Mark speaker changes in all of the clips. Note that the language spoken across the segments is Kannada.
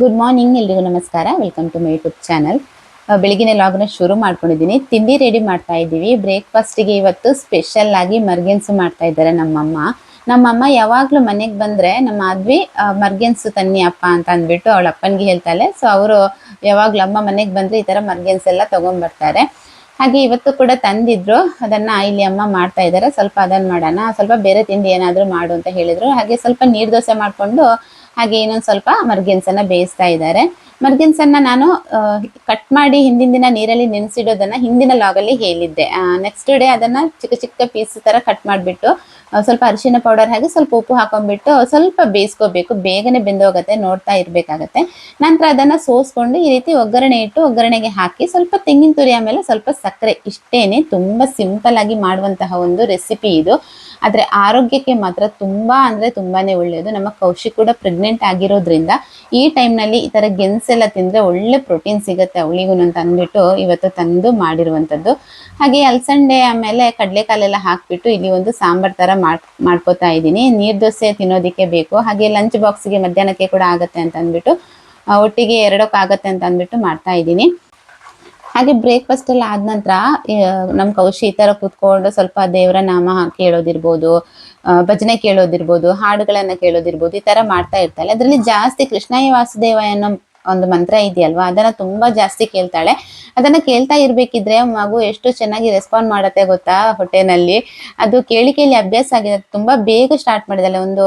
Speaker 1: ಗುಡ್ ಮಾರ್ನಿಂಗ್ ಎಲ್ರಿಗೂ ನಮಸ್ಕಾರ. Welcome to my YouTube channel ಬೆಳಗಿನ ಲಾಗ್ನ ಶುರು ಮಾಡ್ಕೊಂಡಿದ್ದೀನಿ. ತಿಂಡಿ ರೆಡಿ ಮಾಡ್ತಾ ಇದ್ದೀವಿ. ಬ್ರೇಕ್ಫಾಸ್ಟಿಗೆ ಇವತ್ತು ಸ್ಪೆಷಲ್ ಆಗಿ ಮರ್ಗೆನ್ಸು ಮಾಡ್ತಾ ಇದ್ದಾರೆ ನಮ್ಮಮ್ಮ. ನಮ್ಮಮ್ಮ ಯಾವಾಗಲೂ ಮನೆಗೆ ಬಂದರೆ, ನಮ್ಮ ಅದ್ವಿ ಮರ್ಗೆನ್ಸು ತನ್ನಿ ಅಪ್ಪ ಅಂತ ಅಂದ್ಬಿಟ್ಟು ಅವಳ ಅಪ್ಪನಿಗೆ ಹೇಳ್ತಾಳೆ. ಸೊ ಅವರು ಯಾವಾಗಲೂ ಅಮ್ಮ ಮನೆಗೆ ಬಂದರೆ ಈ ಥರ ಮರ್ಗೆನ್ಸ್ ಎಲ್ಲ ತೊಗೊಂಡ್ಬರ್ತಾರೆ. ಹಾಗೆ ಇವತ್ತು ಕೂಡ ತಂದಿದ್ರು. ಅದನ್ನ ಇಲ್ಲಿ ಅಮ್ಮ ಮಾಡ್ತಾ ಇದ್ದಾರೆ. ಸ್ವಲ್ಪ ಅದನ್ನ ಮಾಡೋಣ. ಸ್ವಲ್ಪ ಬೇರೆ ತಿಂಡಿ ಏನಾದರೂ ಮಾಡು ಅಂತ ಹೇಳಿದ್ರು. ಹಾಗೆ ಸ್ವಲ್ಪ ನೀರು ದೋಸೆ ಮಾಡಿಕೊಂಡು ಹಾಗೆ ಇನ್ನೊಂದು ಸ್ವಲ್ಪ ಮರ್ಗೆನ್ಸನ್ನ ಬೇಯಿಸ್ತಾ ಇದ್ದಾರೆ. ಮರ್ಗೆನ್ಸನ್ನ ನಾನು ಕಟ್ ಮಾಡಿ ಹಿಂದಿನ ದಿನ ನೀರಲ್ಲಿ ನೆನೆಸಿಡೋದನ್ನ ಹಿಂದಿನ ಲಾಗಲ್ಲಿ ಹೇಳಿದ್ದೆ. ನೆಕ್ಸ್ಟ್ ಡೇ ಅದನ್ನ ಚಿಕ್ಕ ಚಿಕ್ಕ ಪೀಸ್ ತರ ಕಟ್ ಮಾಡಿಬಿಟ್ಟು ಸ್ವಲ್ಪ ಅರಿಶಿನ ಪೌಡರ್ ಹಾಗೆ ಸ್ವಲ್ಪ ಉಪ್ಪು ಹಾಕೊಂಡ್ಬಿಟ್ಟು ಸ್ವಲ್ಪ ಬೇಯಿಸ್ಕೋಬೇಕು. ಬೇಗನೆ ಬೆಂದೋಗತ್ತೆ, ನೋಡ್ತಾ ಇರ್ಬೇಕಾಗತ್ತೆ. ನಂತರ ಅದನ್ನ ಸೋಸ್ಕೊಂಡು ಈ ರೀತಿ ಒಗ್ಗರಣೆ ಇಟ್ಟು ಒಗ್ಗರಣೆಗೆ ಹಾಕಿ ಸ್ವಲ್ಪ ತೆಂಗಿನ ತುರಿ ಆಮೇಲೆ ಸ್ವಲ್ಪ ಸಕ್ಕರೆ ಇಷ್ಟೇನೆ. ತುಂಬಾ ಸಿಂಪಲ್ ಆಗಿ ಮಾಡುವಂತಹ ಒಂದು ರೆಸಿಪಿ ಇದು. ಆದ್ರೆ ಆರೋಗ್ಯಕ್ಕೆ ಮಾತ್ರ ತುಂಬಾ ಅಂದ್ರೆ ತುಂಬಾನೇ ಒಳ್ಳೆಯದು. ನಮ್ಮ ಕೌಶಿಕ್ ಕೂಡ ಪ್ರೆಗ್ನೆಂಟ್ ಆಗಿರೋದ್ರಿಂದ ಈ ಟೈಮ್ನಲ್ಲಿ ಈ ತರ ಗೆನ್ಸೆಲ್ಲ ತಿಂದರೆ ಒಳ್ಳೆ ಪ್ರೋಟೀನ್ ಸಿಗುತ್ತೆ ಅವಳಿಗೂ ಅಂತ ಅಂದ್ಬಿಟ್ಟು ಇವತ್ತು ತಂದು ಮಾಡಿರುವಂತದ್ದು ಹಾಗೆ ಅಲ್ಸಂಡೆ ಆಮೇಲೆ ಕಡಲೆಕಾಲೆಲ್ಲ ಹಾಕ್ಬಿಟ್ಟು ಇಲ್ಲಿ ಒಂದು ಸಾಂಬಾರ್ ಮಾಡ್, ಮಾಡ್ಕೋತಾ ಇದ್ದೀನಿ. ನೀರು ದೋಸೆ ತಿನ್ನೋದಿಕ್ಕೆ ಬೇಕು. ಹಾಗೆ ಲಂಚ್ ಬಾಕ್ಸ್ಗೆ ಮಧ್ಯಾಹ್ನಕ್ಕೆ ಕೂಡ ಆಗುತ್ತೆ ಅಂತ ಅಂದ್ಬಿಟ್ಟು ಒಟ್ಟಿಗೆ ಎರಡಕ್ಕಾಗತ್ತೆ ಅಂತ ಅಂದ್ಬಿಟ್ಟು ಮಾಡ್ತಾ ಇದ್ದೀನಿ. ಹಾಗೆ ಬ್ರೇಕ್ಫಾಸ್ಟ್ ಎಲ್ಲ ಆದ ನಂತರ ನಮ್ ಕೌಶಿ ಈ ಥರ ಕೂತ್ಕೊಂಡು ಸ್ವಲ್ಪ ದೇವರ ನಾಮ ಕೇಳೋದಿರ್ಬೋದು ಭಜನೆ ಕೇಳೋದಿರ್ಬೋದು, ಹಾಡುಗಳನ್ನ ಕೇಳೋದಿರ್ಬೋದು, ಈ ತರ ಮಾಡ್ತಾ ಇರ್ತಾಳೆ. ಅದರಲ್ಲಿ ಜಾಸ್ತಿ ಕೃಷ್ಣಯ್ಯ ವಾಸುದೇವ ಅನ್ನೋ ಒಂದು ಮಂತ್ರ ಇದೆಯಲ್ವಾ? ಅದನ್ನ ತುಂಬಾ ಜಾಸ್ತಿ ಕೇಳ್ತಾಳೆ. ಅದನ್ನ ಕೇಳ್ತಾ ಇರ್ಬೇಕಿದ್ರೆ ಮಗು ಎಷ್ಟು ಚೆನ್ನಾಗಿ ರೆಸ್ಪಾಂಡ್ ಮಾಡತ್ತೆ ಗೊತ್ತಾ ಹೊಟ್ಟೆನಲ್ಲಿ? ಅದು ಕೇಳಿ ಕೇಳಿ ಅಭ್ಯಾಸ ಆಗಿದೆ. ತುಂಬಾ ಬೇಗ ಸ್ಟಾರ್ಟ್ ಮಾಡಿದಾಳೆ ಒಂದು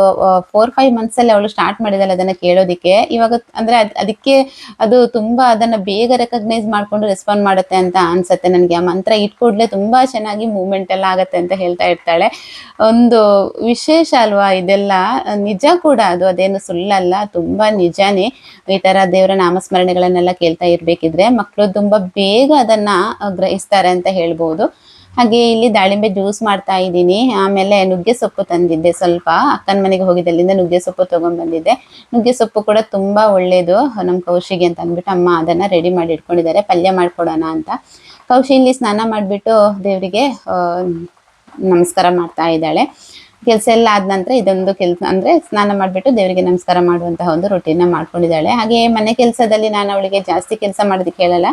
Speaker 1: ಫೋರ್ ಫೈವ್ ಮಂತ್ಸ್ ಅಲ್ಲಿ ಅವಳು ಸ್ಟಾರ್ಟ್ ಮಾಡಿದಾಳೆ ಅದನ್ನ ಕೇಳೋದಿಕ್ಕೆ. ಇವಾಗ ಅಂದ್ರೆ ಅದಕ್ಕೆ ಅದು ತುಂಬಾ ಅದನ್ನ ಬೇಗ ರೆಕಗ್ನೈಸ್ ಮಾಡ್ಕೊಂಡು ರೆಸ್ಪಾಂಡ್ ಮಾಡುತ್ತೆ ಅಂತ ಅನ್ಸತ್ತೆ ನನಗೆ. ಆ ಮಂತ್ರ ಇಟ್ಕೊಡ್ಲೆ ತುಂಬಾ ಚೆನ್ನಾಗಿ ಮೂವ್ಮೆಂಟ್ ಎಲ್ಲ ಆಗತ್ತೆ ಅಂತ ಹೇಳ್ತಾ ಇರ್ತಾಳೆ. ಒಂದು ವಿಶೇಷ ಅಲ್ವಾ ಇದೆಲ್ಲ? ನಿಜ ಕೂಡ ಅದು, ಅದೇನು ಸುಳ್ಳಲ್ಲ. ತುಂಬಾ ನಿಜಾನೇ. ಈ ತರ ದೇವರ ನಾಮಸ್ಮರಣೆಗಳನ್ನೆಲ್ಲ ಕೇಳ್ತಾ ಇರ್ಬೇಕಿದ್ರೆ ಮಕ್ಕಳು ತುಂಬಾ ಬೇಗ ಅದನ್ನ ಗ್ರಹಿಸ್ತಾರೆ ಅಂತ ಹೇಳ್ಬೋದು. ಹಾಗೆ ಇಲ್ಲಿ ದಾಳಿಂಬೆ ಜ್ಯೂಸ್ ಮಾಡ್ತಾ ಇದ್ದೀನಿ. ಆಮೇಲೆ ನುಗ್ಗೆ ಸೊಪ್ಪು ತಂದಿದ್ದೆ ಸ್ವಲ್ಪ. ಅಕ್ಕನ ಮನೆಗೆ ಹೋಗಿದ್ದಲ್ಲಿಂದ ನುಗ್ಗೆ ಸೊಪ್ಪು ತಗೊಂಡ್ ಬಂದಿದ್ದೆ. ನುಗ್ಗೆ ಸೊಪ್ಪು ಕೂಡ ತುಂಬಾ ಒಳ್ಳೇದು. ನಮ್ಮ ಕೌಶಿಗೆ ಅಂತ ಅಂದ್ಬಿಟ್ಟು ಅಮ್ಮ ಅದನ್ನ ರೆಡಿ ಮಾಡಿ ಇಟ್ಕೊಂಡಿದ್ದಾರೆ. ಪಲ್ಯ ಮಾಡ್ಕೊಡೋಣ ಅಂತ. ಕೌಶಿ ಇಲ್ಲಿ ಸ್ನಾನ ಮಾಡಿಬಿಟ್ಟು ದೇವರಿಗೆ ನಮಸ್ಕಾರ ಮಾಡ್ತಾ ಇದ್ದಾಳೆ. ಕೆಲಸ ಎಲ್ಲ ಆದ ನಂತರ ಇದೊಂದು ಕೆಲಸ ಅಂದ್ರೆ ಸ್ನಾನ ಮಾಡಿಬಿಟ್ಟು ದೇವರಿಗೆ ನಮಸ್ಕಾರ ಮಾಡುವಂತಹ ಒಂದು ರೊಟೀನ್ ಮಾಡ್ಕೊಂಡಿದ್ದಾಳೆ. ಹಾಗೆ ಮನೆ ಕೆಲಸದಲ್ಲಿ ನಾನು ಅವಳಿಗೆ ಜಾಸ್ತಿ ಕೆಲಸ ಮಾಡೋದಕ್ಕೆ ಹೇಳಲ್ಲ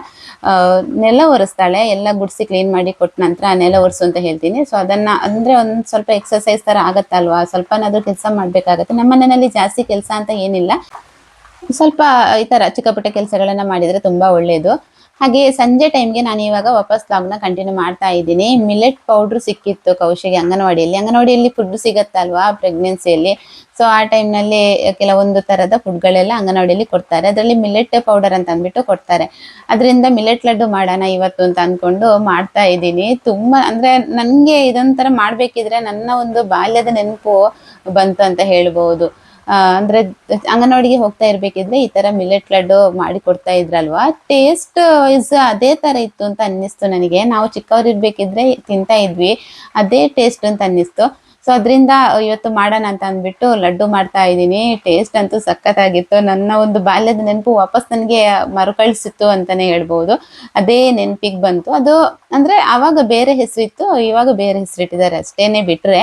Speaker 1: ನೆಲ ಒರೆಸ್ತಾಳೆ, ಎಲ್ಲ ಗುಡಿಸಿ ಕ್ಲೀನ್ ಮಾಡಿ ಕೊಟ್ಟ ನಂತರ ನೆಲ ಒರೆಸು ಅಂತ ಹೇಳ್ತೀನಿ. ಸೊ ಅದನ್ನ ಅಂದ್ರೆ ಒಂದ್ ಸ್ವಲ್ಪ ಎಕ್ಸರ್ಸೈಸ್ ತರ ಆಗತ್ತಲ್ವಾ? ಸ್ವಲ್ಪನಾದರೂ ಕೆಲಸ ಮಾಡ್ಬೇಕಾಗತ್ತೆ. ನಮ್ಮ ಮನೆಯಲ್ಲಿ ಜಾಸ್ತಿ ಕೆಲಸ ಅಂತ ಏನಿಲ್ಲ. ಸ್ವಲ್ಪ ಈ ತರ ಚಿಕ್ಕ ಪುಟ್ಟ ಕೆಲಸಗಳನ್ನ ಮಾಡಿದ್ರೆ ತುಂಬಾ ಒಳ್ಳೇದು. ಹಾಗೆ ಸಂಜೆ ಟೈಮ್ಗೆ ನಾನು ಇವಾಗ ವಾಪಸ್ ಲಾಗ್ನ ಕಂಟಿನ್ಯೂ ಮಾಡ್ತಾ ಇದ್ದೀನಿ. ಮಿಲೆಟ್ ಪೌಡ್ರ್ ಸಿಕ್ಕಿತ್ತು ಕೌಶಿಗೆ ಅಂಗನವಾಡಿಯಲ್ಲಿ. ಅಂಗನವಾಡಿಯಲ್ಲಿ ಫುಡ್ ಸಿಗತ್ತಲ್ವಾ ಪ್ರೆಗ್ನೆನ್ಸಿಯಲ್ಲಿ ಸೊ ಆ ಟೈಮ್ನಲ್ಲಿ ಕೆಲವೊಂದು ತರದ ಫುಡ್ಗಳೆಲ್ಲ ಅಂಗನವಾಡಿಯಲ್ಲಿ ಕೊಡ್ತಾರೆ. ಅದರಲ್ಲಿ ಮಿಲೆಟ್ ಪೌಡರ್ ಅಂತ ಅಂದ್ಬಿಟ್ಟು ಕೊಡ್ತಾರೆ. ಅದರಿಂದ ಮಿಲೆಟ್ ಲಡ್ಡು ಮಾಡೋಣ ಇವತ್ತು ಅಂತ ಅಂದ್ಕೊಂಡು ಮಾಡ್ತಾ ಇದ್ದೀನಿ. ತುಂಬಾ ಅಂದ್ರೆ ನನಗೆ ಇದೊಂಥರ ಮಾಡಬೇಕಿದ್ರೆ ನನ್ನ ಒಂದು ಬಾಲ್ಯದ ನೆನಪು ಬಂತು ಅಂತ ಹೇಳ್ಬೋದು. ಅಂದ್ರೆ ಅಂಗನವಾಡಿಗೆ ಹೋಗ್ತಾ ಇರ್ಬೇಕಿದ್ರೆ ಈ ತರ ಮಿಲೆಟ್ ಲಡ್ಡು ಮಾಡಿ ಕೊಡ್ತಾ ಇದ್ರಲ್ವಾ? ಟೇಸ್ಟ್ ಇಸ್ ಅದೇ ತರ ಇತ್ತು ಅಂತ ಅನ್ನಿಸ್ತು ನನಗೆ. ನಾವು ಚಿಕ್ಕವ್ರು ಇರ್ಬೇಕಿದ್ರೆ ತಿಂತಾ ಇದ್ವಿ, ಅದೇ ಟೇಸ್ಟ್ ಅಂತ ಅನ್ನಿಸ್ತು. ಸೊ ಅದರಿಂದ ಇವತ್ತು ಮಾಡೋಣ ಅಂತ ಅಂದ್ಬಿಟ್ಟು ಲಡ್ಡು ಮಾಡ್ತಾ ಇದ್ದೀನಿ. ಟೇಸ್ಟ್ ಅಂತೂ ಸಖತ್ತಾಗಿತ್ತು. ನನ್ನ ಒಂದು ಬಾಲ್ಯದ ನೆನಪು ವಾಪಸ್ ನನಗೆ ಮರುಕಳಿಸಿತ್ತು ಅಂತಾನೆ ಹೇಳ್ಬೋದು. ಅದೇ ನೆನಪಿಗೆ ಬಂತು. ಅದು ಅಂದರೆ ಆವಾಗ ಬೇರೆ ಹೆಸರಿತ್ತು, ಇವಾಗ ಬೇರೆ ಹೆಸರಿಟ್ಟಿದ್ದಾರೆ ಅಷ್ಟೇನೆ ಬಿಟ್ರೆ.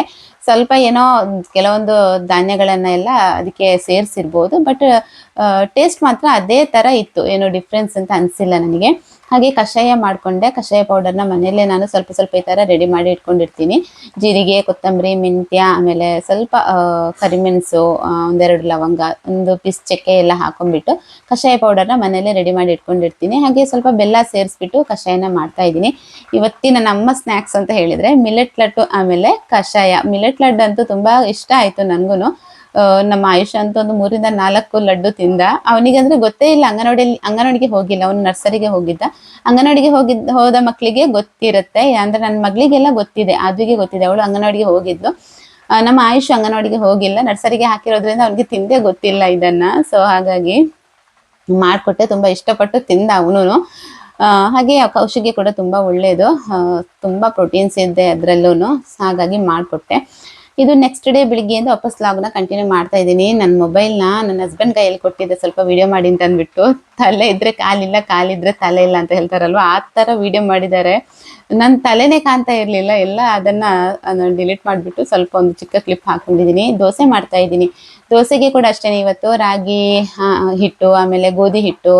Speaker 1: ಸ್ವಲ್ಪ ಏನೋ ಕೆಲವೊಂದು ಧಾನ್ಯಗಳನ್ನ ಎಲ್ಲ ಅದಕ್ಕೆ ಸೇರಿಸಿರ್ಬೋದು ಬಟ್ ಟೇಸ್ಟ್ ಮಾತ್ರ ಅದೇ ತರ ಇತ್ತು. ಏನು ಡಿಫ್ರೆನ್ಸ್ ಅಂತ ಅನ್ಸಿಲ್ಲ ನನಗೆ. ಹಾಗೆ ಕಷಾಯ ಮಾಡ್ಕೊಂಡೆ. ಕಷಾಯ ಪೌಡರ್ನ ಮನೆಯಲ್ಲೇ ನಾನು ಸ್ವಲ್ಪ ಸ್ವಲ್ಪ ಈ ತರ ರೆಡಿ ಮಾಡಿ ಇಟ್ಕೊಂಡಿರ್ತೀನಿ. ಜೀರಿಗೆ, ಕೊತ್ತಂಬರಿ, ಮೆಂತ್ಯ, ಆಮೇಲೆ ಸ್ವಲ್ಪ ಕರಿಮೆಣಸು ಒಂದೆರಡು ಲವಂಗ, ಒಂದು ಪೀಸ್ ಚಕ್ಕೆ ಎಲ್ಲ ಹಾಕೊಂಡ್ಬಿಟ್ಟು ಕಷಾಯ ಪೌಡರ್ನ ಮನೆಯಲ್ಲೇ ರೆಡಿ ಮಾಡಿ ಇಟ್ಕೊಂಡಿರ್ತೀನಿ. ಹಾಗೆ ಸ್ವಲ್ಪ ಬೆಲ್ಲ ಸೇರಿಸ್ಬಿಟ್ಟು ಕಷಾಯನ ಮಾಡ್ತಾ ಇದ್ದೀನಿ. ಇವತ್ತಿನ ನಮ್ಮ ಸ್ನ್ಯಾಕ್ಸ್ ಅಂತ ಹೇಳಿದ್ರೆ ಮಿಲೆಟ್ ಲಟ್ಟು ಆಮೇಲೆ ಕಷಾಯ. ಮಿಲೆಟ್ ಲಡ್ಡು ಅಂತೂ ತುಂಬಾ ಇಷ್ಟ ಆಯ್ತು ನನ್ಗುನು. ನಮ್ಮ ಆಯುಷ್ ಅಂತ ಒಂದು ಮೂರಿಂದ ನಾಲ್ಕು ಲಡ್ಡು ತಿಂದ. ಅವನಿಗೆ ಅಂದ್ರೆ ಗೊತ್ತೇ ಇಲ್ಲ, ಅಂಗನವಾಡಿಯಲ್ಲಿ, ಅಂಗನವಾಡಿಗೆ ಹೋಗಿಲ್ಲ, ಅವನು ನರ್ಸರಿಗೆ ಹೋಗಿದ್ದ. ಅಂಗನವಾಡಿಗೆ ಹೋಗಿದ್ದ ಹೋದ ಮಕ್ಕಳಿಗೆ ಗೊತ್ತಿರುತ್ತೆ, ಅಂದ್ರೆ ನನ್ನ ಮಗಳಿಗೆಲ್ಲ ಗೊತ್ತಿದೆ, ಆದ್ವಿಗೆ ಗೊತ್ತಿದೆ, ಅವಳು ಅಂಗನವಾಡಿಗೆ ಹೋಗಿದ್ದು. ನಮ್ಮ ಆಯುಷ್ ಅಂಗನವಾಡಿಗೆ ಹೋಗಿಲ್ಲ, ನರ್ಸರಿಗೆ ಹಾಕಿರೋದ್ರಿಂದ ಅವನಿಗೆ ತಿಂದೇ ಗೊತ್ತಿಲ್ಲ ಇದನ್ನ. ಸೊ ಹಾಗಾಗಿ ಮಾಡ್ಕೊಟ್ಟೆ, ತುಂಬಾ ಇಷ್ಟಪಟ್ಟು ತಿಂದ ಅವನು ಹಾಗೆ ಕೌಶಿಗೆ ಕೂಡ ತುಂಬಾ ಒಳ್ಳೆಯದು ತುಂಬಾ ಪ್ರೋಟೀನ್ಸ್ ಇದೆ ಅದರಲ್ಲೂ ಹಾಗಾಗಿ ಮಾಡಿಕೊಟ್ಟೆ. ಇದು ನೆಕ್ಸ್ಟ್ ಡೇ ಬೆಳಿಗ್ಗೆಯಿಂದ ವಾಪಸ್ ಲಾಗ್ನ ಕಂಟಿನ್ಯೂ ಮಾಡ್ತಾ ಇದ್ದೀನಿ. ನನ್ನ ಮೊಬೈಲ್ನ ನನ್ನ ಹಸ್ಬೆಂಡ್ ಕೈಯಲ್ಲಿ ಕೊಟ್ಟಿದ್ದೆ. ಸ್ವಲ್ಪ ವಿಡಿಯೋ ಮಾಡಿ ಅಂತ ಅಂದ್ಬಿಟ್ಟು ತಲೆ ಇದ್ರೆ ಕಾಲಿಲ್ಲ, ಕಾಲಿದ್ರೆ ತಲೆ ಇಲ್ಲ ಅಂತ ಹೇಳ್ತಾರಲ್ವಾ? ಆ ಥರ ವಿಡಿಯೋ ಮಾಡಿದ್ದಾರೆ. ನನ್ನ ತಲೆನೇ ಕಾಣ್ತಾ ಇರಲಿಲ್ಲ. ಎಲ್ಲ ಅದನ್ನ ಡಿಲೀಟ್ ಮಾಡಿಬಿಟ್ಟು ಸ್ವಲ್ಪ ಒಂದು ಚಿಕ್ಕ ಕ್ಲಿಪ್ ಹಾಕೊಂಡಿದ್ದೀನಿ. ದೋಸೆ ಮಾಡ್ತಾ ಇದ್ದೀನಿ. ದೋಸೆಗೆ ಕೂಡ ಅಷ್ಟೇ ಇವತ್ತು. ರಾಗಿ ಹಿಟ್ಟು, ಆಮೇಲೆ ಗೋಧಿ ಹಿಟ್ಟು,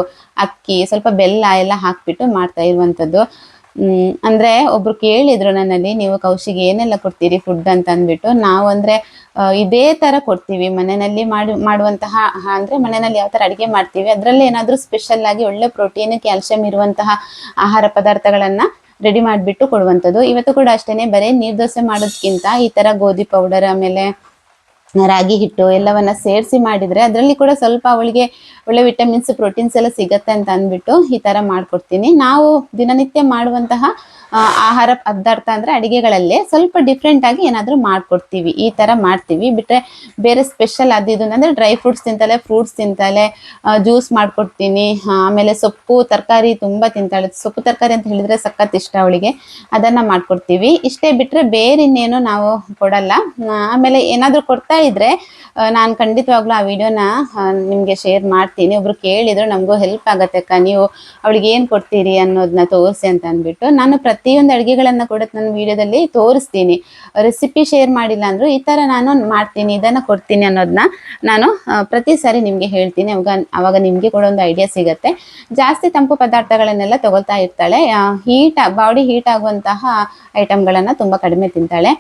Speaker 1: ಅಕ್ಕಿ, ಸ್ವಲ್ಪ ಬೆಲ್ಲ ಎಲ್ಲ ಹಾಕ್ಬಿಟ್ಟು ಮಾಡ್ತಾ ಇರುವಂಥದ್ದು ಅಂದ್ರೆ ಒಬ್ರು ಕೇಳಿದ್ರು ನನ್ನಲ್ಲಿ, ನೀವು ಕೌಶಿಗೆ ಏನೆಲ್ಲ ಕೊಡ್ತೀರಿ ಫುಡ್ ಅಂತ ಅಂದ್ಬಿಟ್ಟು? ನಾವು ಅಂದ್ರೆ ಇದೇ ತರ ಕೊಡ್ತೀವಿ. ಮನೆಯಲ್ಲಿ ಮಾಡಿ, ಮಾಡುವಂತಹ ಅಂದ್ರೆ ಮನೆಯಲ್ಲಿ ಯಾವ ತರ ಅಡಿಗೆ ಮಾಡ್ತೀವಿ, ಅದರಲ್ಲಿ ಏನಾದ್ರೂ ಸ್ಪೆಷಲ್ ಆಗಿ ಒಳ್ಳೆ ಪ್ರೋಟೀನ್ ಕ್ಯಾಲ್ಸಿಯಂ ಇರುವಂತಹ ಆಹಾರ ಪದಾರ್ಥಗಳನ್ನ ರೆಡಿ ಮಾಡಿಬಿಟ್ಟು ಕೊಡುವಂಥದ್ದು ಇವತ್ತು ಕೂಡ ಅಷ್ಟೇನೆ, ಬರೀ ನೀರ್ ದೋಸೆ ಮಾಡೋದಕ್ಕಿಂತ ಈ ತರ ಗೋಧಿ ಪೌಡರ್ ಆಮೇಲೆ ರಾಗಿ ಹಿಟ್ಟು ಎಲ್ಲವನ್ನ ಸೇರಿಸಿ ಮಾಡಿದ್ರೆ ಅದರಲ್ಲಿ ಕೂಡ ಸ್ವಲ್ಪ ಅವಳಿಗೆ ಒಳ್ಳೆ ವಿಟಮಿನ್ಸ್, ಪ್ರೋಟೀನ್ಸ್ ಎಲ್ಲ ಸಿಗತ್ತೆ ಅಂತ ಅಂದ್ಬಿಟ್ಟು ಈ ತರ ಮಾಡ್ಕೊಡ್ತೀನಿ. ನಾವು ದಿನನಿತ್ಯ ಮಾಡುವಂತಹ ಆಹಾರ ಪದಾರ್ಥ ಅಂದ್ರೆ ಅಡಿಗೆಗಳಲ್ಲೇ ಸ್ವಲ್ಪ ಡಿಫ್ರೆಂಟ್ ಆಗಿ ಏನಾದ್ರೂ ಮಾಡ್ಕೊಡ್ತೀವಿ. ಈ ತರ ಮಾಡ್ತೀವಿ. ಬಿಟ್ರೆ ಬೇರೆ ಸ್ಪೆಷಲ್ ಅದು ಅಂದ್ರೆ ಡ್ರೈ ಫ್ರೂಟ್ಸ್ ತಿಂತಾಳೆ ಫ್ರೂಟ್ಸ್ ತಿಂತಾಳೆ ಜ್ಯೂಸ್ ಮಾಡ್ಕೊಡ್ತೀನಿ. ಆಮೇಲೆ ಸೊಪ್ಪು, ತರಕಾರಿ ತುಂಬಾ ತಿಂತಾಳೆ. ಸೊಪ್ಪು, ತರಕಾರಿ ಅಂತ ಹೇಳಿದ್ರೆ ಸಖತ್ ಇಷ್ಟ ಅವಳಿಗೆ. ಅದನ್ನ ಮಾಡ್ಕೊಡ್ತೀವಿ. ಇಷ್ಟೇ ಬಿಟ್ರೆ ಬೇರೆ ಇನ್ನೇನು ನಾವು ಕೊಡಲ್ಲ. ಆಮೇಲೆ ಏನಾದ್ರೂ ಕೊಡ್ತಾ ಇದ್ರೆ ನಾನು ಖಂಡಿತವಾಗ್ಲೂ ಆ ವಿಡಿಯೋನ ನಿಮಗೆ ಶೇರ್ ಮಾಡ್ತೀನಿ. ಒಬ್ರು ಕೇಳಿದ್ರು, ನಮಗೂ ಹೆಲ್ಪ್ ಆಗತ್ತೆ ಅಕ್ಕ. ನೀವು ಅವಳಿಗೆ ಏನು ಕೊಡ್ತೀರಿ ಅನ್ನೋದನ್ನ ತೋರಿಸಿ ಅಂತ ಅಂದ್ಬಿಟ್ಟು ನಾನು ಪ್ರತಿಯೊಂದು ಅಡುಗೆಗಳನ್ನು ಕೂಡ ನನ್ನ ವಿಡಿಯೋದಲ್ಲಿ ತೋರಿಸ್ತೀನಿ. ರೆಸಿಪಿ ಶೇರ್ ಮಾಡಿಲ್ಲ ಅಂದರೂ ಈ ಥರ ನಾನು ಮಾಡ್ತೀನಿ, ಇದನ್ನ ಕೊಡ್ತೀನಿ ಅನ್ನೋದನ್ನ ನಾನು ಪ್ರತಿ ಸಾರಿ ನಿಮಗೆ ಹೇಳ್ತೀನಿ. ಅವಾಗ ಅವಾಗ ನಿಮಗೆ ಕೂಡ ಒಂದು ಐಡಿಯಾ ಸಿಗತ್ತೆ. ಜಾಸ್ತಿ ತಂಪು ಪದಾರ್ಥಗಳನ್ನೆಲ್ಲ ತಗೊಳ್ತಾ ಇರ್ತಾಳೆ. ಹೀಟ್ ಬಾಡಿ ಹೀಟ್ ಆಗುವಂತಹ ಐಟಮ್ಗಳನ್ನು ತುಂಬ ಕಡಿಮೆ ತಿಂತಾಳೆ.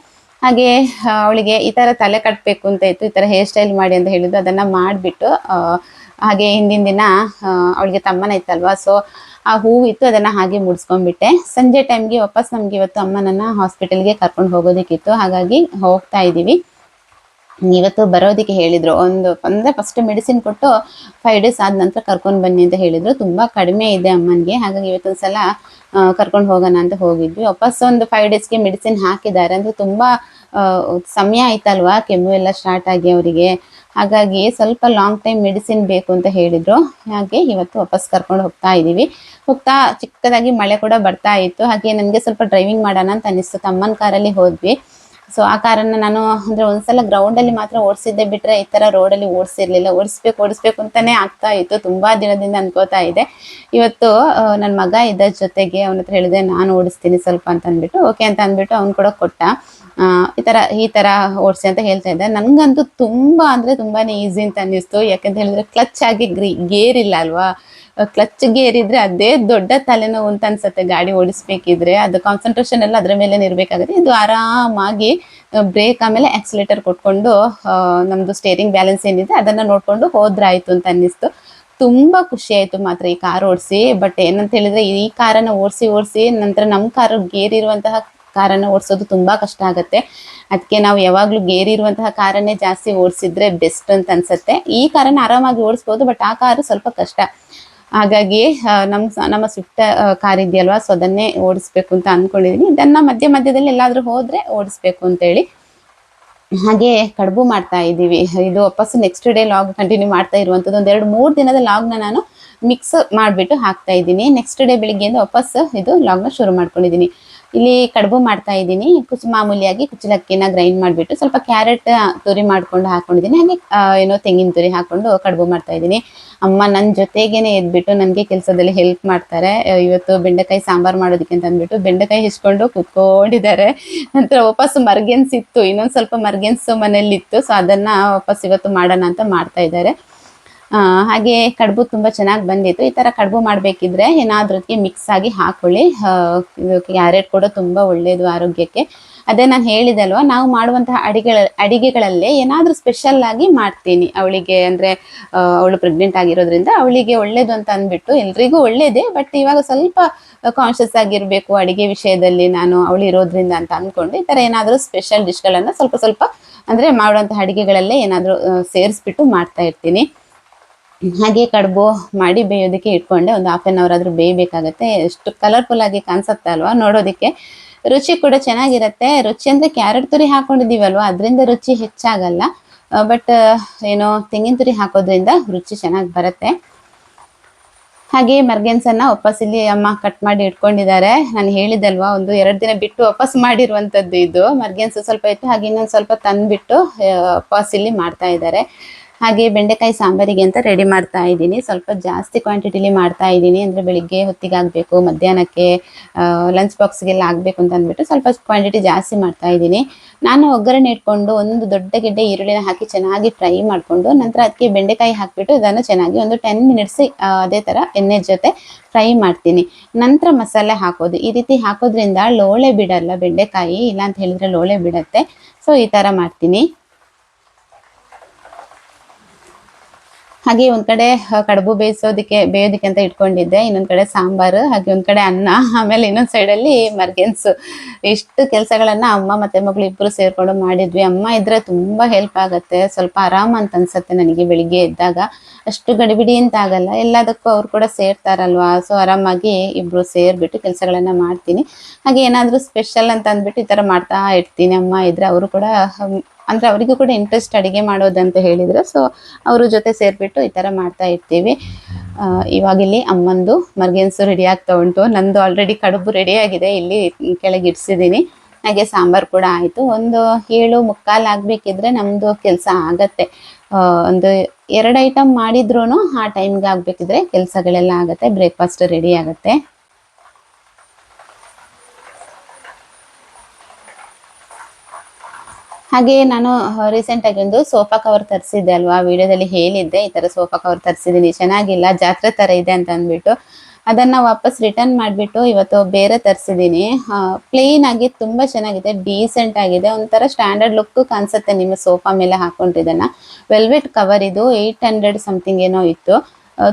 Speaker 1: ಹಾಗೆ, ಅವಳಿಗೆ ಈ ತರ ತಲೆ ಕಟ್ಟಬೇಕು ಅಂತ ಇತ್ತು, ಈ ತರ ಹೇರ್ ಸ್ಟೈಲ್ ಮಾಡಿ ಅಂತ ಹೇಳಿದ್ದು ಅದನ್ನ ಮಾಡಿಬಿಟ್ಟು ಹಾಗೆ ಹಿಂದಿನ ದಿನ ಅವಳಿಗೆ ತಮ್ಮನ ಇತ್ತಲ್ವಾ? ಸೊ ಆ ಹೂವು ಇತ್ತು ಅದನ್ನ ಹಾಗೆ ಮುಡಿಸ್ಕೊಂಡ್ಬಿಟ್ಟೆ. ಸಂಜೆ ಟೈಮ್ಗೆ ವಾಪಸ್ ನಮ್ಗೆ ಇವತ್ತು ಅಮ್ಮನನ್ನ ಹಾಸ್ಪಿಟಲ್ಗೆ ಕರ್ಕೊಂಡು ಹೋಗೋದಕ್ಕಿತ್ತು. ಹಾಗಾಗಿ ಹೋಗ್ತಾ ಇದ್ದೀವಿ. ಇವತ್ತು ಬರೋದಕ್ಕೆ ಹೇಳಿದ್ರು. ಒಂದು, ಅಂದ್ರೆ ಫಸ್ಟ್ ಮೆಡಿಸಿನ್ ಕೊಟ್ಟು ಫೈವ್ ಡೇಸ್ ಆದ ನಂತರ ಕರ್ಕೊಂಡು ಬನ್ನಿ ಅಂತ ಹೇಳಿದ್ರು. ತುಂಬಾ ಕಡಿಮೆ ಇದೆ ಅಮ್ಮನಿಗೆ. ಹಾಗಾಗಿ ಇವತ್ತೊಂದ್ಸಲ ಕರ್ಕೊಂಡು ಹೋಗೋಣ ಅಂತ ಹೋಗಿದ್ವಿ. ವಾಪಸ್ ಒಂದು ಫೈವ್ ಡೇಸ್ಗೆ ಮೆಡಿಸಿನ್ ಹಾಕಿದ್ದಾರೆ. ಅಂದ್ರೆ ತುಂಬಾ ಸಮಯ ಆಯ್ತಲ್ವಾ? ಕೆಮ್ಮು ಎಲ್ಲ ಸ್ಟಾರ್ಟ್ ಆಗಿ ಅವರಿಗೆ. ಹಾಗಾಗಿ ಸ್ವಲ್ಪ ಲಾಂಗ್ ಟೈಮ್ ಮೆಡಿಸಿನ್ ಬೇಕು ಅಂತ ಹೇಳಿದ್ರು. ಹಾಗೆ ಇವತ್ತು ವಾಪಸ್ ಕರ್ಕೊಂಡು ಹೋಗ್ತಾ ಇದ್ದೀವಿ ಹೋಗ್ತಾ ಚಿಕ್ಕದಾಗಿ ಮಳೆ ಕೂಡ ಬರ್ತಾ ಇತ್ತು. ಹಾಗೆ ನನಗೆ ಸ್ವಲ್ಪ ಡ್ರೈವಿಂಗ್ ಮಾಡೋಣ ಅಂತ ಅನಿಸ್ತು ತಮ್ಮನ ಕಾರಲ್ಲಿ ಹೋದ್ವಿ. ಸೊ ಆ ಕಾರನ್ನು ನಾನು ಅಂದ್ರೆ ಒಂದ್ಸಲ ಗ್ರೌಂಡ್ ಅಲ್ಲಿ ಮಾತ್ರ ಓಡಿಸಿದ್ದೆ ಬಿಟ್ರೆ ಈ ತರ ರೋಡ್ ಅಲ್ಲಿ ಓಡಿಸಿರ್ಲಿಲ್ಲ. ಓಡಿಸ್ಬೇಕು ಓಡಿಸ್ಬೇಕು ಅಂತಾನೆ ಆಗ್ತಾ ಇತ್ತು. ತುಂಬಾ ದಿನದಿಂದ ಅನ್ಕೋತಾ ಇದೆ. ಇವತ್ತು ನನ್ನ ಮಗ ಇದ್ದ ಜೊತೆಗೆ ಅವನ ಹತ್ರ ಹೇಳಿದೆ, ನಾನು ಓಡಿಸ್ತೀನಿ ಸ್ವಲ್ಪ ಅಂತ ಅಂದ್ಬಿಟ್ಟು. ಓಕೆ ಅಂತ ಅಂದ್ಬಿಟ್ಟು ಅವ್ನು ಕೂಡ ಕೊಟ್ಟ. ಈ ತರ ಈ ತರ ಓಡಿಸಿ ಅಂತ ಹೇಳ್ತಾ ಇದ್ದೆ. ನನ್ಗಂತೂ ತುಂಬಾ ಅಂದ್ರೆ ತುಂಬಾನೇ ಈಸಿ ಅಂತ ಅನ್ನಿಸ್ತು. ಯಾಕಂತ ಹೇಳಿದ್ರೆ ಕ್ಲಚ್ ಆಗಿ ಗ್ರೀ ಇಲ್ಲ ಅಲ್ವಾ? ಕ್ಲಚ್ ಗೇರ್ ಇದ್ರೆ ಅದೇ ದೊಡ್ಡ ತಲೆನೋವು ಅಂತ ಅನ್ಸುತ್ತೆ. ಗಾಡಿ ಓಡಿಸ್ಬೇಕಿದ್ರೆ ಅದು ಕಾನ್ಸಂಟ್ರೇಷನ್ ಎಲ್ಲ ಅದ್ರ ಮೇಲೆ ಇರಬೇಕಾಗುತ್ತೆ. ಇದು ಆರಾಮಾಗಿ ಬ್ರೇಕ್ ಆಮೇಲೆ ಆಕ್ಸಿಲೇಟರ್ ಕೊಟ್ಕೊಂಡು ನಮ್ದು ಸ್ಟೇರಿಂಗ್ ಬ್ಯಾಲೆನ್ಸ್ ಏನಿದೆ ಅದನ್ನ ನೋಡ್ಕೊಂಡು ಹೋದ್ರಾಯ್ತು ಅಂತ ಅನ್ನಿಸ್ತು. ತುಂಬಾ ಖುಷಿ ಆಯ್ತು ಮಾತ್ರ ಈ ಕಾರ್ ಓಡಿಸಿ. ಬಟ್ ಏನಂತ ಹೇಳಿದ್ರೆ ಈ ಕಾರನ್ನ ಓಡಿಸಿ ಓಡಿಸಿ ನಂತರ ನಮ್ಮ ಕಾರು ಗೇರ್ ಇರುವಂತಹ ಕಾರನ್ನ ಓಡಿಸೋದು ತುಂಬಾ ಕಷ್ಟ ಆಗುತ್ತೆ. ಅದಕ್ಕೆ ನಾವು ಯಾವಾಗ್ಲೂ ಗೇರ್ ಇರುವಂತಹ ಕಾರನ್ನೇ ಜಾಸ್ತಿ ಓಡಿಸಿದ್ರೆ ಬೆಸ್ಟ್ ಅಂತ ಅನ್ಸುತ್ತೆ. ಈ ಕಾರನ್ನ ಆರಾಮಾಗಿ ಓಡಿಸ್ಬೋದು, ಬಟ್ ಆ ಕಾರು ಸ್ವಲ್ಪ ಕಷ್ಟ. ಹಾಗಾಗಿ ನಮ್ ನಮ್ಮ ಸ್ವಿಫ್ಟ್ ಕಾರ್ ಇದೆಯಲ್ವಾ, ಸೊ ಅದನ್ನೇ ಓಡಿಸ್ಬೇಕು ಅಂತ ಅನ್ಕೊಂಡಿದೀನಿ. ಇದನ್ನ ಮಧ್ಯ ಮಧ್ಯದಲ್ಲಿ ಎಲ್ಲಾದ್ರೂ ಹೋದ್ರೆ ಓಡಿಸ್ಬೇಕು ಅಂತೇಳಿ. ಹಾಗೆ ಕಡುಬು ಮಾಡ್ತಾ ಇದ್ದೀವಿ ಇದು ವಾಪಸ್ ನೆಕ್ಸ್ಟ್ ಡೇ ಲಾಗ್ ಕಂಟಿನ್ಯೂ ಮಾಡ್ತಾ ಇರುವಂಥದ್ದು ಒಂದ್ ಎರಡು ಮೂರು ದಿನದ ಲಾಗ್ನ ನಾನು ಮಿಕ್ಸ್ ಮಾಡಿಬಿಟ್ಟು ಹಾಕ್ತಾ ಇದ್ದೀನಿ ನೆಕ್ಸ್ಟ್ ಡೇ ಬೆಳಿಗ್ಗೆಯಿಂದ ವಾಪಸ್ ಇದು ಲಾಗ್ನ ಶುರು ಮಾಡ್ಕೊಂಡಿದ್ದೀನಿ ಇಲ್ಲಿ ಕಡುಬು ಮಾಡ್ತಾ ಇದ್ದೀನಿ. ಕುಚ್ ಮಾಮೂಲಿಯಾಗಿ ಕುಚ್ಚಲಕ್ಕಿನ ಗ್ರೈಂಡ್ ಮಾಡಿಬಿಟ್ಟು ಸ್ವಲ್ಪ ಕ್ಯಾರೆಟ್ ತುರಿ ಮಾಡ್ಕೊಂಡು ಹಾಕೊಂಡಿದ್ದೀನಿ. ಹಾಗೆ ಏನೋ ತೆಂಗಿನ ತುರಿ ಹಾಕೊಂಡು ಕಡುಬು ಮಾಡ್ತಾ ಇದ್ದೀನಿ. ಅಮ್ಮ ನನ್ನ ಜೊತೆಗೇನೆ ಎದ್ಬಿಟ್ಟು ನನಗೆ ಕೆಲಸದಲ್ಲಿ ಹೆಲ್ಪ್ ಮಾಡ್ತಾರೆ. ಇವತ್ತು ಬೆಂಡೆಕಾಯಿ ಸಾಂಬಾರ್ ಮಾಡೋದಕ್ಕೆ ಅಂತ ಅಂದ್ಬಿಟ್ಟು ಬೆಂಡೆಕಾಯಿ ಹಿಸ್ಕೊಂಡು ಕುತ್ಕೊಂಡಿದ್ದಾರೆ. ನಂತರ ವಾಪಸ್ ಮರ್ಗೆನ್ಸ್ ಇತ್ತು. ಇನ್ನೊಂದು ಸ್ವಲ್ಪ ಮರ್ಗೆನ್ಸ್ ಮನೇಲಿ ಇತ್ತು ಸೊ ಅದನ್ನ ವಾಪಸ್ ಇವತ್ತು ಮಾಡೋಣ ಅಂತ ಮಾಡ್ತಾ ಇದ್ದಾರೆ. ಹಾಗೆ ಕಡುಬು ತುಂಬಾ ಚೆನ್ನಾಗಿ ಬಂದಿತ್ತು. ಈ ತರ ಕಡುಬು ಮಾಡಬೇಕಿದ್ರೆ ಏನಾದ್ರೂ ಮಿಕ್ಸ್ ಆಗಿ ಹಾಕೊಳ್ಳಿ. ಕ್ಯಾರೆಟ್ ಕೂಡ ತುಂಬಾ ಒಳ್ಳೆಯದು ಆರೋಗ್ಯಕ್ಕೆ. ಅದೇ ನಾನು ಹೇಳಿದಲ್ವಾ, ನಾವು ಮಾಡುವಂತಹ ಅಡಿಗೆ ಅಡಿಗೆಗಳಲ್ಲೇ ಏನಾದ್ರೂ ಸ್ಪೆಷಲ್ ಆಗಿ ಮಾಡ್ತೀನಿ. ಅವಳಿಗೆ ಅಂದ್ರೆ ಅವಳು ಪ್ರೆಗ್ನೆಂಟ್ ಆಗಿರೋದ್ರಿಂದ ಅವಳಿಗೆ ಒಳ್ಳೇದು ಅಂತ ಅಂದ್ಬಿಟ್ಟು ಎಲ್ರಿಗೂ ಒಳ್ಳೇದೇ ಬಟ್ ಇವಾಗ ಸ್ವಲ್ಪ ಕಾನ್ಷಿಯಸ್ ಆಗಿರಬೇಕು ಅಡಿಗೆ ವಿಷಯದಲ್ಲಿ ನಾನು ಅವಳು ಇರೋದ್ರಿಂದ ಅಂತ ಅಂದ್ಕೊಂಡು ಈ ತರ ಏನಾದರೂ ಸ್ಪೆಷಲ್ ಡಿಶ್ಗಳನ್ನು ಸ್ವಲ್ಪ ಸ್ವಲ್ಪ ಅಂದ್ರೆ ಮಾಡುವಂತಹ ಅಡಿಗೆಗಳಲ್ಲೇ ಏನಾದ್ರೂ ಸೇರಿಸ್ಬಿಟ್ಟು ಮಾಡ್ತಾ ಇರ್ತೀನಿ. ಹಾಗೆ ಕಡ್ಬು ಮಾಡಿ ಬೇಯೋದಕ್ಕೆ ಇಟ್ಕೊಂಡೆ, ಒಂದು ಹಾಫ್ ಆನ್ ಅವರ್ ಆದ್ರೂ ಬೇಯಬೇಕಾಗತ್ತೆ. ಎಷ್ಟು ಕಲರ್ಫುಲ್ ಆಗಿ ಕಾಣಿಸುತ್ತೆ ಅಲ್ವಾ? ನೋಡೋದಕ್ಕೆ ರುಚಿ ಕೂಡ ಚೆನ್ನಾಗಿರತ್ತೆ. ರುಚಿ ಅಂದ್ರೆ ಕ್ಯಾರೆಟ್ ತುರಿ ಹಾಕೊಂಡಿದೀವಲ್ವಾ ಅದರಿಂದ ರುಚಿ ಹೆಚ್ಚಾಗಲ್ಲ. ಬಟ್ ಏನೋ ತೆಂಗಿನ ತುರಿ ಹಾಕೋದ್ರಿಂದ ರುಚಿ ಚೆನ್ನಾಗಿ ಬರುತ್ತೆ. ಹಾಗೆ ಮರ್ಗೆನ್ಸನ್ನ ವಾಪಸ್ ಇಲ್ಲಿ ಅಮ್ಮ ಕಟ್ ಮಾಡಿ ಇಟ್ಕೊಂಡಿದ್ದಾರೆ. ನಾನು ಹೇಳಿದಲ್ವಾ, ಒಂದು ಎರಡು ದಿನ ಬಿಟ್ಟು ವಾಪಸ್ ಮಾಡಿರುವಂಥದ್ದು ಇದು. ಮರ್ಗೆನ್ಸ್ ಸ್ವಲ್ಪ ಇತ್ತು, ಹಾಗೆ ಇನ್ನೊಂದು ಸ್ವಲ್ಪ ತಂದ್ಬಿಟ್ಟು ವಾಪಸ್ ಇಲ್ಲಿ ಮಾಡ್ತಾ ಇದ್ದಾರೆ. ಹಾಗೆ ಬೆಂಡೆಕಾಯಿ ಸಾಂಬಾರಿಗೆ ಅಂತ ರೆಡಿ ಮಾಡ್ತಾ ಇದ್ದೀನಿ. ಸ್ವಲ್ಪ ಜಾಸ್ತಿ ಕ್ವಾಂಟಿಟಿಲಿ ಮಾಡ್ತಾ ಇದ್ದೀನಿ. ಅಂದರೆ ಬೆಳಿಗ್ಗೆ ಹೊತ್ತಿಗೆ ಆಗಬೇಕು, ಮಧ್ಯಾಹ್ನಕ್ಕೆ ಲಂಚ್ ಬಾಕ್ಸ್ಗೆಲ್ಲ ಆಗಬೇಕು ಅಂತ ಅಂದ್ಬಿಟ್ಟು ಸ್ವಲ್ಪ ಕ್ವಾಂಟಿಟಿ ಜಾಸ್ತಿ ಮಾಡ್ತಾ ಇದ್ದೀನಿ. ನಾನು ಒಗ್ಗರಣೆ ಇಟ್ಕೊಂಡು ಒಂದು ದೊಡ್ಡ ಗೆಡ್ಡೆ ಈರುಳ್ಳಿನ ಹಾಕಿ ಚೆನ್ನಾಗಿ ಫ್ರೈ ಮಾಡಿಕೊಂಡು ನಂತರ ಅದಕ್ಕೆ ಬೆಂಡೆಕಾಯಿ ಹಾಕಿಬಿಟ್ಟು ಇದನ್ನು ಚೆನ್ನಾಗಿ ಒಂದು ಟೆನ್ ಮಿನಿಟ್ಸ್ ಅದೇ ಥರ ಎಣ್ಣೆ ಜೊತೆ ಫ್ರೈ ಮಾಡ್ತೀನಿ. ನಂತರ ಮಸಾಲೆ ಹಾಕೋದು. ಈ ರೀತಿ ಹಾಕೋದ್ರಿಂದ ಲೋಳೆ ಬಿಡಲ್ಲ, ಬೆಂಡೆಕಾಯಿ ಇಲ್ಲ ಅಂತ ಹೇಳಿದ್ರೆ ಲೋಳೆ ಬಿಡತ್ತೆ. ಸೊ ಈ ಥರ ಮಾಡ್ತೀನಿ. ಹಾಗೆ ಒಂದ್ ಕಡೆ ಕಡಬು ಬೇಯಿಸೋದಕ್ಕೆ, ಬೇಯೋದಕ್ಕೆ ಅಂತ ಇಟ್ಕೊಂಡಿದ್ದೆ. ಇನ್ನೊಂದ್ ಕಡೆ ಸಾಂಬಾರು, ಹಾಗೆ ಒಂದ್ ಕಡೆ ಅನ್ನ. ಆಮೇಲೆ ಇನ್ನೊಂದ್ ಅಲ್ಲಿ ಮರ್ಗೆನ್ಸ್. ಇಷ್ಟು ಕೆಲಸಗಳನ್ನ ಅಮ್ಮ ಮತ್ತೆ ಮಗಳು ಇಬ್ರು ಸೇರ್ಕೊಂಡು ಮಾಡಿದ್ವಿ. ಅಮ್ಮ ಇದ್ರೆ ತುಂಬಾ ಹೆಲ್ಪ್ ಆಗತ್ತೆ. ಸ್ವಲ್ಪ ಆರಾಮ್ ಅಂತ ಅನ್ಸತ್ತೆ ನನಗೆ ಬೆಳಿಗ್ಗೆ ಎದ್ದಾಗ. ಅಷ್ಟು ಗಡಿಬಿಡಿ ಅಂತ ಆಗಲ್ಲ. ಎಲ್ಲದಕ್ಕೂ ಅವ್ರು ಕೂಡ ಸೇರ್ತಾರಲ್ವಾ? ಸೊ ಆರಾಮಾಗಿ ಇಬ್ರು ಸೇರ್ಬಿಟ್ಟು ಕೆಲಸಗಳನ್ನ ಮಾಡ್ತೀನಿ. ಹಾಗೆ ಏನಾದ್ರೂ ಸ್ಪೆಷಲ್ ಅಂತ ಅಂದ್ಬಿಟ್ಟು ಈ ತರ ಮಾಡ್ತಾ ಇರ್ತೀನಿ. ಅಮ್ಮ ಇದ್ರೆ ಅವರು ಕೂಡ ಅಂದ್ರೆ ಅವರಿಗೂ ಕೂಡ ಇಂಟ್ರೆಸ್ಟ್ ಅಡಿಗೆ ಮಾಡೋದಂತ ಹೇಳಿದ್ರು. ಸೊ ಅವ್ರ ಜೊತೆ ಸೇರ್ಬಿಟ್ಟು ಈ ತರ ಮಾಡ್ತಾ ಇರ್ತೀವಿ. ಇವಾಗಿಲ್ಲಿ ಅಮ್ಮಂದು ಮರ್ಗೆನ್ಸು ರೆಡಿ ಆಗ್ತಾ ಉಂಟು. ನಂದು ಆಲ್ರೆಡಿ ಕಡುಬು ಆಗಿದೆ. ಇಲ್ಲಿ ಕೆಳಗೆ ಇಡ್ಸಿದ್ದೀನಿ. ಹಾಗೆ ಸಾಂಬಾರ್ ಕೂಡ ಆಯಿತು. ಒಂದು ಏಳು ಮುಕ್ಕಾಲು ಆಗಬೇಕಿದ್ರೆ ನಮ್ಮದು ಕೆಲಸ ಆಗತ್ತೆ. ಒಂದು ಎರಡು ಐಟಮ್ ಮಾಡಿದ್ರೂ ಆ ಟೈಮ್ಗೆ ಆಗಬೇಕಿದ್ರೆ ಕೆಲಸಗಳೆಲ್ಲ ಆಗುತ್ತೆ. ಬ್ರೇಕ್ಫಾಸ್ಟ್ ರೆಡಿ ಆಗುತ್ತೆ. ಹಾಗೆ ನಾನು ರೀಸೆಂಟ್ ಆಗಿ ಒಂದು ಸೋಫಾ ಕವರ್ ತರಿಸಿದ್ದೆ ಅಲ್ವಾ? ವಿಡಿಯೋದಲ್ಲಿ ಹೇಳಿದ್ದೆ, ಈ ತರ ಸೋಫಾ ಕವರ್ ತರಿಸಿದ್ದೀನಿ, ಚೆನ್ನಾಗಿಲ್ಲ, ಜಾತ್ರೆ ತರ ಇದೆ ಅಂತ ಅಂದ್ಬಿಟ್ಟು. ಅದನ್ನ ವಾಪಸ್ ರಿಟರ್ನ್ ಮಾಡಿಬಿಟ್ಟು ಇವತ್ತು ಬೇರೆ ತರಿಸಿದ್ದೀನಿ. ಪ್ಲೇನ್ ಆಗಿ ತುಂಬಾ ಚೆನ್ನಾಗಿದೆ ಡೀಸೆಂಟ್ ಆಗಿದೆ. ಒಂಥರ ಸ್ಟ್ಯಾಂಡರ್ಡ್ ಲುಕ್ ಕಾಣಿಸುತ್ತೆ ನಿಮ್ಮ ಸೋಫಾ ಮೇಲೆ ಹಾಕೊಂಡಿದ್ದನ್ನ. ವೆಲ್ವೆಟ್ ಕವರ್ ಇದು ಏಯ್ಟ್ ಹಂಡ್ರೆಡ್ ಸಮಥಿಂಗ್ ಏನೋ ಇತ್ತು.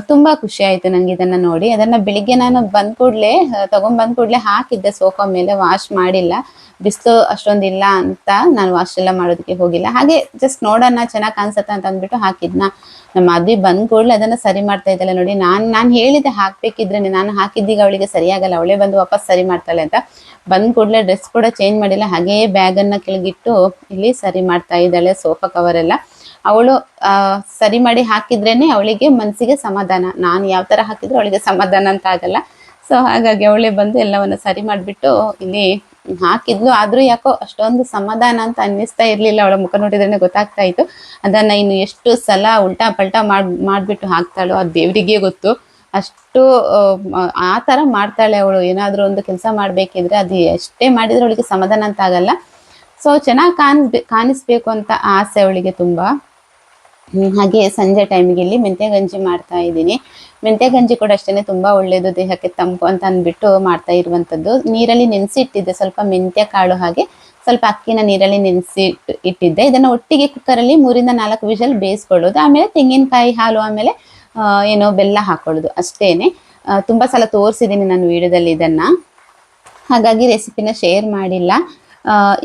Speaker 1: ತುಂಬಾ ಖುಷಿ ಆಯ್ತು ನಂಗೆ ಇದನ್ನ ನೋಡಿ. ಅದನ್ನ ಬೆಳಿಗ್ಗೆ ನಾನು ಬಂದ್ ಕೂಡ್ಲೆ ತಗೊಂಡ್ ಬಂದ್ ಕೂಡ್ಲೆ ಹಾಕಿದ್ದೆ ಸೋಫಾ ಮೇಲೆ, ವಾಶ್ ಮಾಡಿಲ್ಲ. ಬಿಸಿಲು ಅಷ್ಟೊಂದಿಲ್ಲ ಅಂತ ನಾನು ವಾಶ್ ಎಲ್ಲ ಮಾಡೋದಕ್ಕೆ ಹೋಗಿಲ್ಲ. ಹಾಗೆ ಜಸ್ಟ್ ನೋಡೋಣ, ಚೆನ್ನಾಗಿ ಕಾಣಿಸುತ್ತೆ ಅಂತ ಅಂದ್ಬಿಟ್ಟು ಹಾಕಿದ್ನ. ನಮ್ಮ ಮದ್ವಿ ಬಂದ್ ಕೂಡಲೇ ಅದನ್ನ ಸರಿ ಮಾಡ್ತಾ ಇದ್ದಲ್ಲ ನೋಡಿ. ನಾನ್, ನಾನು ಹೇಳಿದೆ ಹಾಕ್ಬೇಕಿದ್ರೆ ನಾನು ಹಾಕಿದ್ದೀಗ ಅವಳಿಗೆ ಸರಿಯಾಗಲ್ಲ, ಅವಳೇ ಬಂದು ವಾಪಸ್ ಸರಿ ಮಾಡ್ತಾಳೆ ಅಂತ. ಬಂದ್ ಕೂಡಲೇ ಡ್ರೆಸ್ ಕೂಡ ಚೇಂಜ್ ಮಾಡಿಲ್ಲ. ಹಾಗೇ ಬ್ಯಾಗ್ ಅನ್ನ ಕೆಳಗಿಟ್ಟು ಇಲ್ಲಿ ಸರಿ ಮಾಡ್ತಾ ಇದ್ದಾಳೆ ಸೋಫಾ ಕವರ್ ಎಲ್ಲ. ಅವಳು ಆ, ಸರಿ ಮಾಡಿ ಹಾಕಿದ್ರೇನೆ ಅವಳಿಗೆ ಮನಸ್ಸಿಗೆ ಸಮಾಧಾನ. ನಾನು ಯಾವ ತರ ಹಾಕಿದ್ರು ಅವಳಿಗೆ ಸಮಾಧಾನ ಅಂತ ಆಗಲ್ಲ. ಸೊ ಹಾಗಾಗಿ ಅವಳೇ ಬಂದು ಎಲ್ಲವನ್ನ ಸರಿ ಮಾಡಿಬಿಟ್ಟು ಇಲ್ಲಿ ಹಾಕಿದ್ಲು. ಆದ್ರೂ ಯಾಕೋ ಅಷ್ಟೊಂದು ಸಮಾಧಾನ ಅಂತ ಅನ್ನಿಸ್ತಾ ಇರ್ಲಿಲ್ಲ. ಅವಳ ಮುಖ ನೋಡಿದ್ರೆ ಗೊತ್ತಾಗ್ತಾ ಇತ್ತು. ಅದನ್ನ ಇನ್ನು ಎಷ್ಟು ಸಲ ಉಲ್ಟಾ ಪಲ್ಟಾ ಮಾಡ್ ಮಾಡ್ಬಿಟ್ಟು ಹಾಕ್ತಾಳೋ ಅದು ದೇವರಿಗೆ ಗೊತ್ತು. ಅಷ್ಟು ಆ, ತರ ಮಾಡ್ತಾಳೆ ಅವಳು. ಏನಾದ್ರೂ ಒಂದು ಕೆಲಸ ಮಾಡ್ಬೇಕಿದ್ರೆ ಅದು ಎಷ್ಟೇ ಮಾಡಿದ್ರೆ ಅವಳಿಗೆ ಸಮಾಧಾನ ಅಂತ ಆಗಲ್ಲ. ಸೊ ಚೆನ್ನಾಗಿ ಕಾಣಿಸ್ಬೇ ಕಾಣಿಸ್ಬೇಕು ಅಂತ ಆಸೆ ಅವಳಿಗೆ ತುಂಬಾ. ಹಾಗೆ ಸಂಜೆ ಟೈಮಿಗೆ ಇಲ್ಲಿ ಮೆಂತ್ಯ ಗಂಜಿ ಮಾಡ್ತಾ ಇದ್ದೀನಿ. ಮೆಂತ್ಯ ಗಂಜಿ ಕೂಡ ಅಷ್ಟೇ ತುಂಬಾ ಒಳ್ಳೇದು, ದೇಹಕ್ಕೆ ತಂಪು ಅಂತ ಅಂದ್ಬಿಟ್ಟು ಮಾಡ್ತಾ ಇರುವಂಥದ್ದು ನೀರಲ್ಲಿ ನೆನೆಸಿ ಇಟ್ಟಿದ್ದೆ ಸ್ವಲ್ಪ ಮೆಂತ್ಯ ಕಾಳು ಹಾಗೆ ಸ್ವಲ್ಪ ಅಕ್ಕಿನ ನೀರಲ್ಲಿ ನೆನೆಸಿ ಇಟ್ಟಿದ್ದೆ. ಇದನ್ನ ಒಟ್ಟಿಗೆ ಕುಕ್ಕರಲ್ಲಿ ಮೂರಿಂದ ನಾಲ್ಕು ವಿಷಲ್ ಬೇಯಿಸ್ಕೊಳ್ಳೋದು. ಆಮೇಲೆ ತೆಂಗಿನಕಾಯಿ ಹಾಲು ಆಮೇಲೆ ಏನೋ ಬೆಲ್ಲ ಹಾಕೊಳ್ಳೋದು ಅಷ್ಟೇನೆ. ತುಂಬಾ ಸಲ ತೋರಿಸಿದ್ದೀನಿ ನಾನು ವಿಡಿಯೋದಲ್ಲಿ ಇದನ್ನ. ಹಾಗಾಗಿ ರೆಸಿಪಿನ ಶೇರ್ ಮಾಡಿಲ್ಲ.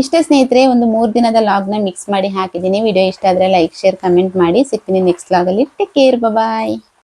Speaker 1: ಇಷ್ಟೇ ಸ್ನೇಹಿತರೆ, ಒಂದು ಮೂರು ದಿನದ ಲಾಗ್ನ ಮಿಕ್ಸ್ ಮಾಡಿ ಹಾಕಿದ್ದೀನಿ. ವಿಡಿಯೋ ಇಷ್ಟ ಆದರೆ ಲೈಕ್ ಶೇರ್ ಕಮೆಂಟ್ ಮಾಡಿ. ಸಿಗ್ತೀನಿ ನೆಕ್ಸ್ಟ್ ಲಾಗಲ್ಲಿ ಟೇಕ್ ಕೇರ್ ಬಾಯ್